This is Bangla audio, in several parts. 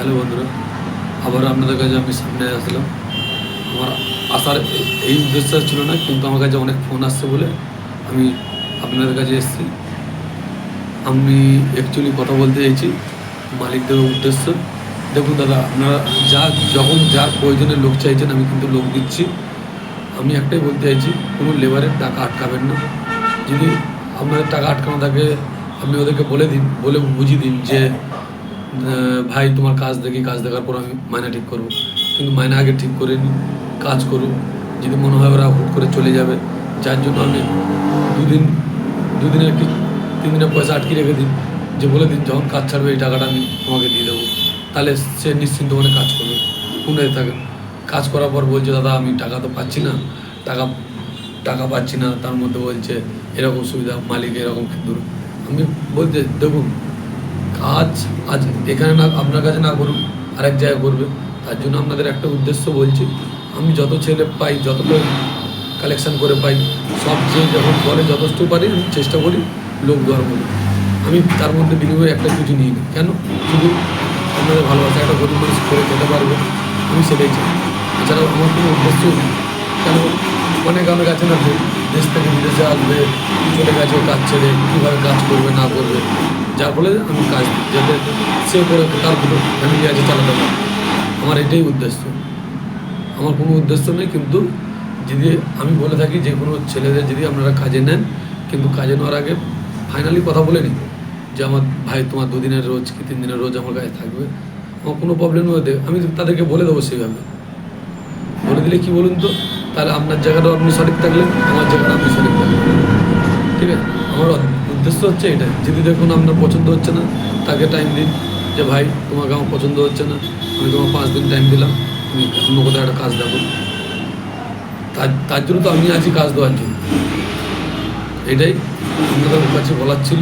হ্যালো বন্ধুরা আবার আপনাদের কাছে আমি সামনে আসলাম। আমার আসার এই উদ্দেশ্য ছিল না, কিন্তু আমার কাছে অনেক ফোন আসছে বলে আমি আপনাদের কাছে এসেছি। আমি অ্যাকচুয়ালি কথা বলতে চাইছি, মালিকদের উদ্দেশ্য। দেখুন দাদা, আপনারা যা, যখন যার প্রয়োজনে লোক চাইছেন, আমি কিন্তু লোক দিচ্ছি। আমি একটাই বলতে চাইছি, কোনো লেবারের টাকা আটকাবেন না। যদি আপনাদের টাকা আটকানো থাকে আপনি ওদেরকে বলে দিন, বলে বুঝিয়ে দিন যে ভাই, তোমার কাজ দেখি, কাজ দেখার পর আমি মায়না ঠিক করব। কিন্তু মায়না আগে ঠিক করে কাজ করুন যদি মনে হয় ওরা হুট করে চলে যাবে, যার জন্য আমি দুদিন, দুদিনের কি তিন দিনের পয়সা আটকে রেখে দিন যে বলে দিন, যখন কাজ ছাড়বে, এই টাকাটা আমি তোমাকে দিয়ে দেবো। তাহলে সে নিশ্চিন্ত মনে কাজ করবে। শুনে থাকে কাজ করার পর বলছে, দাদা, আমি টাকা তো পাচ্ছি না। টাকা টাকা পাচ্ছি না। তার মধ্যে বলছে, এরকম সুবিধা, মালিক এরকম আমি বলতে, দেখুন কাজ আজ এখানে না, আপনার কাছে না করুন আরেক জায়গায় করবে তার জন্য আপনাদের একটা উদ্দেশ্য বলছি। আমি যত ছেলে পাই, যত লোক কালেকশন করে পাই, সব যে যখন বলে যথেষ্ট পারি, আমি চেষ্টা করি লোক দেওয়ার বলে আমি তার মধ্যে বিনিময়ে একটা কিছু নিই। না কেন? শুধু আপনাদের ভালোবাসা, একটা গরিব মানুষ করে খেতে পারবে, আমি সেটাই চাই। এছাড়াও আমার কোনো উদ্দেশ্য নেই। কেন? অনেক অনেক আছে না যে দেশ থেকে বিদেশে আসবে, চলে গেছে কাজ ছেড়ে, কীভাবে কাজ করবে, না করবে। যার ফলে আমি কাজ যাতে সে করে তার কোনো ফ্যামিলি আছে চালাতে পারে আমার এটাই উদ্দেশ্য। আমার কোনো উদ্দেশ্য নেই, কিন্তু যদি আমি বলে থাকি যে কোনো ছেলেদের যদি আপনারা কাজে নেন, কিন্তু কাজে নেওয়ার আগে ফাইনালি কথা বলে নিন যে আমার ভাই তোমার দুদিনের রোজ কি তিন দিনের রোজ আমার কাছে থাকবে, আমার কোনো প্রবলেম হতে আমি তাদেরকে বলে দেবো সেইভাবে। বলে দিলে কি বলুন তো? তাহলে আপনার জায়গাটা আপনি সঠিক থাকলেন, আমার জায়গাটা আপনি সঠিক থাকলেন। ঠিক আছে? আমার উদ্দেশ্য হচ্ছে এটাই যদি দেখুন আপনার পছন্দ হচ্ছে না, তাকে টাইম দিন যে, ভাই, তোমাকে আমার পছন্দ হচ্ছে না, আমি তোমার পাঁচ দিন টাইম দিলাম তুমি অন্য কোথাও একটা কাজ দেখো তার তার জন্য তো আমি আছি কাজ দেওয়ার জন্য। এটাই আপনাদের কাছে বলার ছিল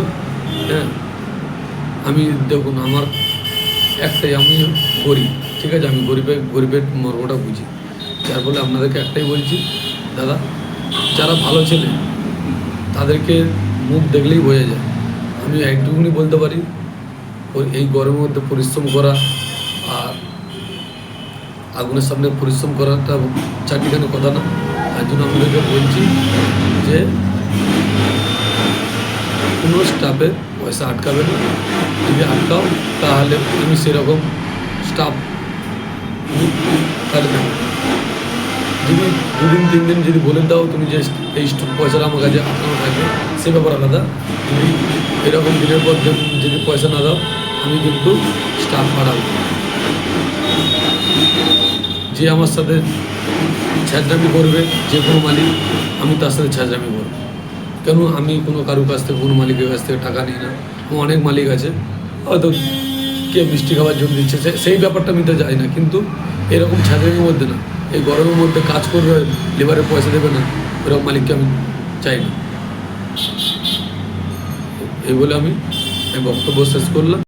হ্যাঁ। আমি দেখুন, আমার একটাই, আমি গরিব, ঠিক আছে? আমি গরিবের গরিবের মর্মটা বুঝি। যার ফলে আপনাদেরকে একটাই বলছি, দাদা, যারা ভালো ছেলে, তাদেরকে মুখ দেখলেই বোঝা যায়। আমি একটুকুনি বলতে পারি, ওই এই গরমের মধ্যে পরিশ্রম করা আর আগুনের সামনে পরিশ্রম করাটা চারটিখানে কথা না। তার জন্য আপনাদেরকে বলছি যে, কোনো স্টাফের পয়সা আটকাবে না। যদি আটকাও, তাহলে তুমি সেরকম স্টাফ তাহলে। যদি দুদিন তিন দিন যদি বলে দাও তুমি যে এই স্ট- পয়সাটা আমার কাছে আপনার থাকবে, সে ব্যাপার আলাদা। তুমি এরকম দিনের পর যদি পয়সা না দাও, আমি কিন্তু স্টাফ বাড়াবো যে আমার সাথে ছ্যাঁচড়ামি করবে, যে কোনো মালিক, আমি তার সাথে ছ্যাঁচড়ামি করব। কেন? আমি কোনো কারুর কাছ থেকে, কোনো মালিকের কাছ থেকে টাকা নিই না। অনেক মালিক আছে, হয়তো কে মিষ্টি খাবার জন্য দিচ্ছে সেই ব্যাপারটা আমি তো যাই না, কিন্তু এরকম ছাদের মধ্যে না। এই গরমের মধ্যে কাজ করবে, লেবারের পয়সা দেবে না এরকম মালিককে আমি চাই না। এই বলে আমি বক্তব্য শেষ করলাম।